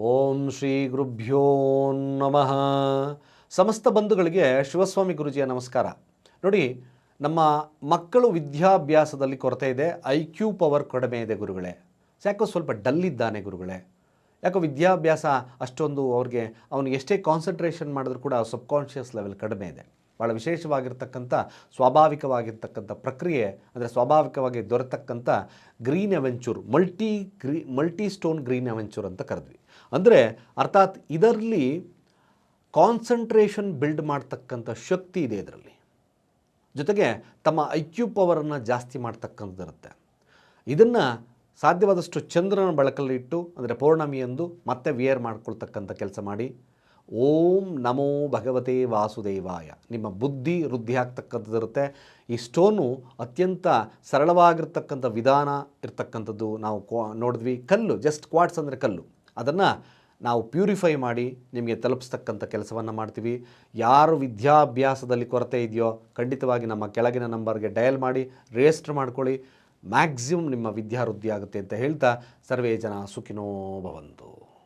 ಓಂ ಶ್ರೀ ಗುರುಭ್ಯೋ ನಮಃ. ಸಮಸ್ತ ಬಂಧುಗಳಿಗೆ ಶಿವಸ್ವಾಮಿ ಗುರುಜಿಯ ನಮಸ್ಕಾರ. ನೋಡಿ, ನಮ್ಮ ಮಕ್ಕಳು ವಿದ್ಯಾಭ್ಯಾಸದಲ್ಲಿ ಕೊರತೆ ಇದೆ ಐ ಕ್ಯೂ ಪವರ್ ಕಡಿಮೆ ಇದೆ ಗುರುಗಳೇ. ಯಾಕೋ ಸ್ವಲ್ಪ ಡಲ್ ಇದ್ದಾನೆ ಗುರುಗಳೇ. ಯಾಕೋ ವಿದ್ಯಾಭ್ಯಾಸ ಅಷ್ಟೊಂದು ಅವ್ರಿಗೆ, ಅವನಿಗೆ ಎಷ್ಟೇ ಕಾನ್ಸಂಟ್ರೇಷನ್ ಮಾಡಿದ್ರು ಕೂಡ ಸಬ್ಕಾನ್ಷಿಯಸ್ ಲೆವೆಲ್ ಕಡಿಮೆ ಇದೆ. ಭಾಳ ವಿಶೇಷವಾಗಿರ್ತಕ್ಕಂಥ ಸ್ವಾಭಾವಿಕವಾಗಿರ್ತಕ್ಕಂಥ ಪ್ರಕ್ರಿಯೆ, ಅಂದರೆ ಸ್ವಾಭಾವಿಕವಾಗಿ ದೊರೆತಕ್ಕಂಥ green aventurine, multi green, multi stone green aventurine ಅಂತ ಕರೆದ್ವಿ. ಅಂದರೆ ಅರ್ಥಾತ್ ಇದರಲ್ಲಿ ಕಾನ್ಸಂಟ್ರೇಷನ್ ಬಿಲ್ಡ್ ಮಾಡ್ತಕ್ಕಂಥ ಶಕ್ತಿ ಇದೆ ಇದರಲ್ಲಿ. ಜೊತೆಗೆ ತಮ್ಮ ಐ ಕ್ಯೂ ಪವರನ್ನು ಜಾಸ್ತಿ ಮಾಡ್ತಕ್ಕಂಥದ್ದಿರುತ್ತೆ. ಇದನ್ನು ಸಾಧ್ಯವಾದಷ್ಟು ಚಂದ್ರನ ಬಳಕಲ್ಲಿಟ್ಟು ಅಂದರೆ ಪೌರ್ಣಮಿಯಂದು ಮತ್ತೆ ವಿಯರ್ ಮಾಡ್ಕೊಳ್ತಕ್ಕಂಥ ಕೆಲಸ ಮಾಡಿ ಓಂ ನಮೋ ಭಗವತೆ ವಾಸುದೇವಾಯ. ನಿಮ್ಮ ಬುದ್ಧಿ ವೃದ್ಧಿ ಆಗ್ತಕ್ಕಂಥದ್ದಿರುತ್ತೆ ಈ ಸ್ಟೋನು ಅತ್ಯಂತ ಸರಳವಾಗಿರ್ತಕ್ಕಂಥ ವಿಧಾನ ಇರ್ತಕ್ಕಂಥದ್ದು ನಾವು ನೋಡಿದ್ವಿ. ಕಲ್ಲು ಜಸ್ಟ್ ಕ್ವಾಟ್ಸ್ ಅಂದರೆ ಕಲ್ಲು. ಅದನ್ನು ನಾವು ಪ್ಯೂರಿಫೈ ಮಾಡಿ ನಿಮಗೆ ತಲುಪಿಸ್ತಕ್ಕಂಥ ಕೆಲಸವನ್ನು ಮಾಡ್ತೀವಿ. ಯಾರು ವಿದ್ಯಾಭ್ಯಾಸದಲ್ಲಿ ಕೊರತೆ ಇದೆಯೋ ಖಂಡಿತವಾಗಿ ನಮ್ಮ ಕೆಳಗಿನ ನಂಬರ್ಗೆ ಡಯಲ್ ಮಾಡಿ ರಿಜಿಸ್ಟರ್ ಮಾಡ್ಕೊಳ್ಳಿ. ಮ್ಯಾಕ್ಸಿಮಮ್ ನಿಮ್ಮ ವಿದ್ಯಾ ವೃದ್ಧಿ ಆಗುತ್ತೆ ಅಂತ ಹೇಳ್ತಾ ಸರ್ವೇ ಜನ ಸುಖಿನೋ ಭವಂತು